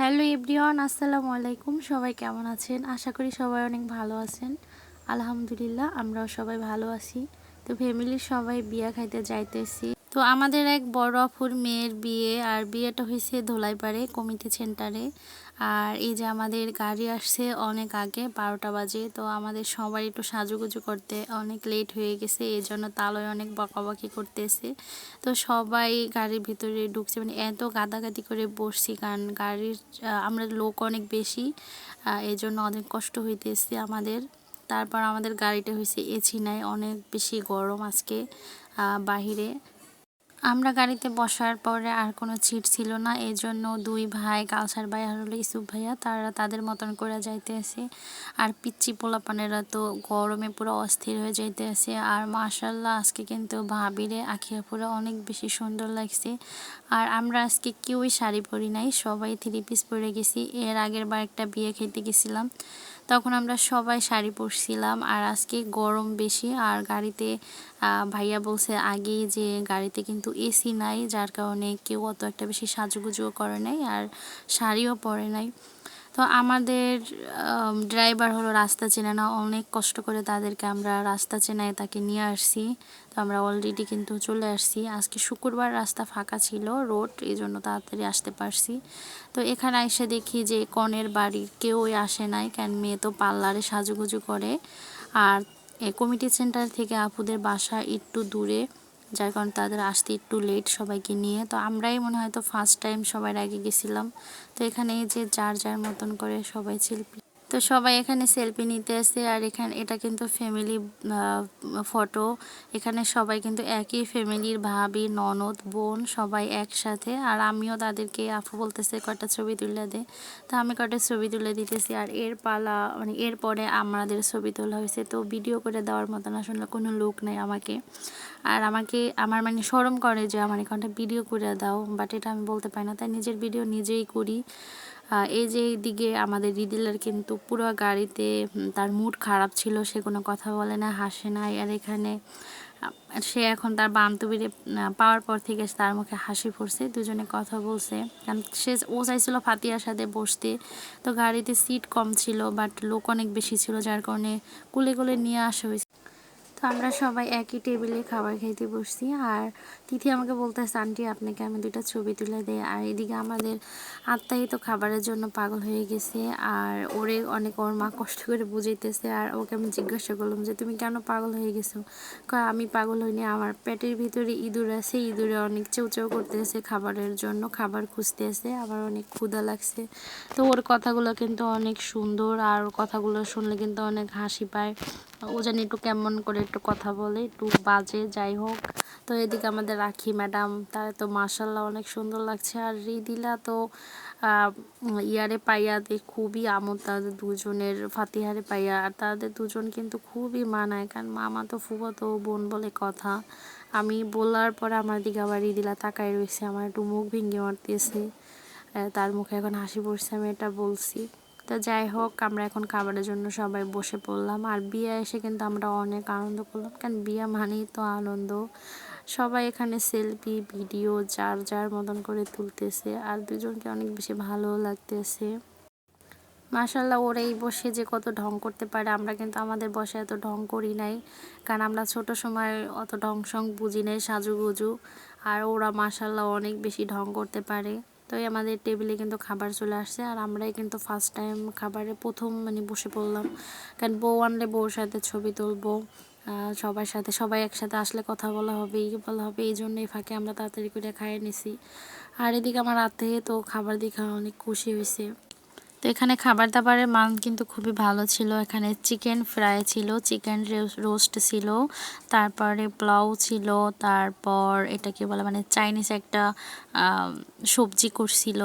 Hello everyone, আসসালামু আলাইকুম। সবাই কেমন আছেন? আশা করি সবাই অনেক ভালো আছেন। আলহামদুলিল্লাহ, আমরাও সবাই ভালো আছি। তো ফ্যামিলির সবাই বিয়া খাইতে যাইতেছি। তো আমাদের এক বড় অফুর মেয়ের বিয়ে, আর বিয়েটা হয়েছে ধোলাইপাড়ে কমিটি সেন্টারে। আর এই যে আমাদের গাড়ি আসছে অনেক আগে, বারোটা বাজে, তো আমাদের সবাই একটু সাজুগুজু করতে অনেক লেট হয়ে গেছে এই জন্য তালয় অনেক বকাবকি করতেছে। তো সবাই গাড়ির ভিতরে ঢুকছে মানে এত গাদাগাদি করে বসছি, কারণ গাড়ির আমরা লোক অনেক বেশি এই জন্য অনেক কষ্ট হইতেছে আমাদের। তারপর আমাদের গাড়িটা হয়েছে এসি নাই অনেক বেশি গরম আজকে বাহিরে। আমরা গাড়িতে বসার পরে আর কোনো সিট ছিল না। এই জন্য দুই ভাই, কালসার ভাই আর হলো ইসুফ ভাইয়া, তারা তাদের মতন করে যাইতে আসে আর পিচ্ছি পোলাপানেরা তো গরমে পুরো অস্থির হয়ে যাইতে আসে আর মার্শাল্লাহ আজকে কিন্তু ভাবিরে আখিয়া পুরো অনেক বেশি সুন্দর লাগছে। আর আমরা আজকে কেউই শাড়ি পরি নাই, সবাই থ্রি পিস পরে গেছি। এর আগের বার একটা বিয়ে খেতে গেছিলাম। তখন আমরা সবাই শাড়ি পরছিলাম আর আজকে গরম বেশি আর গাড়িতে ভাইয়া বলছে আগে যে গাড়িতে কিন্তু এসি নাই, যার কারণে কেউ অত একটা বেশি সাজুগুজুও করে নাই আর শাড়িও পরে নাই। তো আমাদের ড্রাইভার হলো রাস্তা চেনে না। অনেক কষ্ট করে তাদেরকে আমরা রাস্তা চেনায় তাকে নিয়ে আসছি। তো আমরা অলরেডি কিন্তু চলে আসছি। আজকে শুক্রবার রাস্তা ফাঁকা ছিল রোড এই জন্য তাড়াতাড়ি আসতে পারছি। তো এখানে এসে দেখি যে কনের বাড়ির কেউই আসে নাই কেন মেয়ে তো পার্লারে সাজুগুজু করে। আর কমিটি সেন্টার থেকে আপুদের বাসা একটু দূরে। যার কারণে তাদের আসতে একটু লেট সবাইকে নিয়ে। তো আমরাই মনে হয় তো ফার্স্ট টাইম সবার আগে গেছিলাম। তো এখানে যে যার যার মতন করে সবাই শিল্পী তো সবাই এখানে সেলফি নিতে আসে আর এখানে, এটা কিন্তু ফ্যামিলি ফটো এখানে সবাই কিন্তু একই ফ্যামিলির ভাবি, ননদ, বোন সবাই একসাথে। আর আমিও তাদেরকে আফু বলতেছে কটা ছবি তুলে দে? তো আমি কটা ছবি তুলে দিতেছি। আর এর পালা মানে এরপরে আমাদের ছবি তোলা হয়েছে। তো ভিডিও করে দেওয়ার মতন আসলে কোনো লোক নেই আমাকে। আর আমাকে, আমার মানে সরম করে যে আমার এখানটা ভিডিও করে দাও। বাট এটা আমি বলতে পারি না। তাই নিজের ভিডিও নিজেই করি। এই যে দিকে আমাদের রিদিলের কিন্তু পুরো গাড়িতে তার মুড খারাপ ছিল, সে কোনো কথা বলে না, হাসে নাই আর এখানে সে এখন তার বান্ধবীরে পাওয়ার পর থেকে তার মুখে হাসি পড়ছে দুজনে কথা বলছে। কারণ সে, ও চাইছিল ফাতিয়ার সাথে বসতে, তো গাড়িতে সিট কম ছিল বাট লোক অনেক বেশি ছিল, যার কারণে কুলে কুলে নিয়ে আসা হয়েছে। তো আমরা সবাই একই টেবিলে খাবার খাইতে বসছি। আর তিথি আমাকে বলতেছে, আন্টি, আপনাকে আমি দুইটা ছবি তুলে দেয় আর এদিকে আমাদের আত্মাই তো খাবারের জন্য পাগল হয়ে গেছে। আর ওরে অনেক ওর মা কষ্ট করে বুঝাইতেছে। আর ওকে আমি জিজ্ঞাসা করলাম যে, তুমি কেন পাগল হয়ে গেছো? আমি পাগল হইনি। আমার পেটের ভিতরে ইঁদুর আছে। ইঁদুরে অনেক চেউ চেউ করতেছে খাবারের জন্য। খাবার খুঁজতে আছে আবার অনেক ক্ষুদা লাগছে। তো ওর কথাগুলো কিন্তু অনেক সুন্দর। আর কথাগুলো শুনলে কিন্তু অনেক হাসি পায়। ও জানি একটু কেমন করে একটু কথা বলে, একটু বাজে, যাই হোক। তো এদিকে আমাদের রাখি ম্যাডাম, তার তো মার্শাল্লাহ অনেক সুন্দর লাগছে। আর রিদিলা তো ইয়ারে পাইয়া পাইয়াতে খুবই আমোদ, তাদের দুজনের, ফাতিহারে পাইয়া। আর তাদের দুজন কিন্তু খুবই মানায়, কারণ মামা তো ফুফাতো বোন বলে কথা। আমি বলার পরে আমার দিকে আবার রিদিলা তাকাই রয়েছে, আমার একটু মুখ ভেঙে মারতেছে। তার মুখে এখন হাসি পড়ছে, আমি এটা বলছি। তো যাই হোক, আমরা এখন খাবারের জন্য সবাই বসে পড়লাম। আর বিয়ে এসে কিন্তু আমরা অনেক আনন্দ করলাম, কারণ বিয়ে মানেই তো আনন্দ। সবাই এখানে সেলফি, ভিডিও, যার যার মতন করে তুলতেছে, আর দুজনকে অনেক বেশি ভালো লাগতেছে। মাসাল্লাহ ওরাই বসে যে কত ঢং করতে পারে, আমরা কিন্তু আমাদের বসে এত ঢং করি নাই, কারণ আমরা ছোট সময় অত ঢং সং বুঝি নাই, সাজুগুজু, আর ওরা মাসাল্লাহ অনেক বেশি ঢং করতে পারে। তো আমাদের টেবিলে কিন্তু খাবার চলে আসছে। আর আমরাই কিন্তু ফার্স্ট টাইম খাবারে প্রথম মানে বসে পড়লাম। কারণ বউ আনলে বউর সাথে ছবি তুলবো সবার সাথে, সবাই একসাথে আসলে কথা বলা হবে এই বলা হবে, এই জন্যই ফাঁকে আমরা তাড়াতাড়ি করে খাইয়ে নিছি। আর এদিকে আমার আত্মীয় তো খাবার দেখা অনেক খুশি হয়েছে তো এখানে খাবার দাবারের মান কিন্তু খুবই ভালো ছিল। এখানে চিকেন ফ্রাই ছিল, চিকেন রোস্ট ছিল, তারপরে পোলাও ছিল, তারপর এটা কি বলে মানে চাইনিজ একটা সবজি করছিল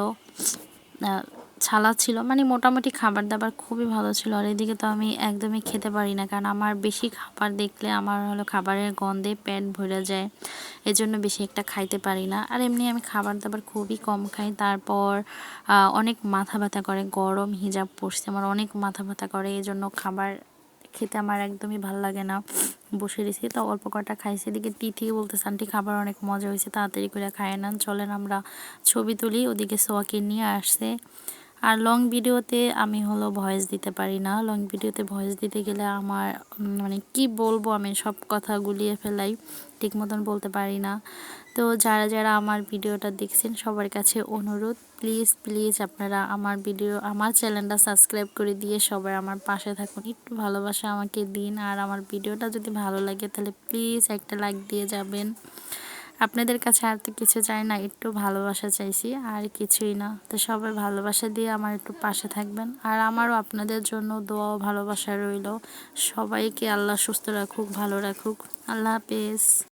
ছালা ছিল। মানে মোটামুটি খাবার দাবার খুবই ভালো ছিল। আর এদিকে তো আমি একদমই খেতে পারি না। কারণ আমার বেশি খাবার দেখলে আমার হলো খাবারের গন্ধে পেট ভরে যায়। এজন্য বেশি একটা খাইতে পারি না। আর এমনি আমি খাবার দাবার খুবই কম খাই। তারপর অনেক মাথা ব্যথা করে। গরম হিজাব পড়ছে আমার অনেক মাথা ব্যথা করে। এই জন্য খাবার খেতে আমার একদমই ভালো লাগে না। বসে রয়েছি। তো অল্প কটা খাইছি। এদিকে তিথি বলতেছে, আন্টি, খাবার অনেক মজা হয়েছে। তাড়াতাড়ি করে খায় না। চলেন আমরা ছবি তুলি। ওদিকে সোয়াকে নিয়ে আসছে। আর লং ভিডিওতে আমি হলো ভয়েস দিতে পারি না। লং ভিডিওতে ভয়েস দিতে গেলে আমার মানে কি বলব আমি সব কথা গুলিয়ে ফেলাই, ঠিক মতন বলতে পারি না। তো যারা যারা আমার ভিডিওটা দেখছেন, সবার কাছে অনুরোধ প্লিজ প্লিজ আপনারা আমার ভিডিও আমার চ্যানেলটা সাবস্ক্রাইব করে দিয়ে সবাই আমার পাশে থাকুন। একটু ভালোবাসা আমাকে দিন, আর আমার ভিডিওটা যদি ভালো লাগে তাহলে প্লিজ একটা লাইক দিয়ে যাবেন। আপনাদের কাছে আর তো কিছু চাই না, একটু ভালোবাসা চাইছি, আর কিছুই না। তো সবাই ভালোবাসা দিয়ে আমার একটু পাশে থাকবেন। আর আমারও আপনাদের জন্য দোয়া ভালোবাসা রইল। সবাইকে আল্লাহ সুস্থ রাখুক, ভালো রাখুক। আল্লাহ হাফেজ।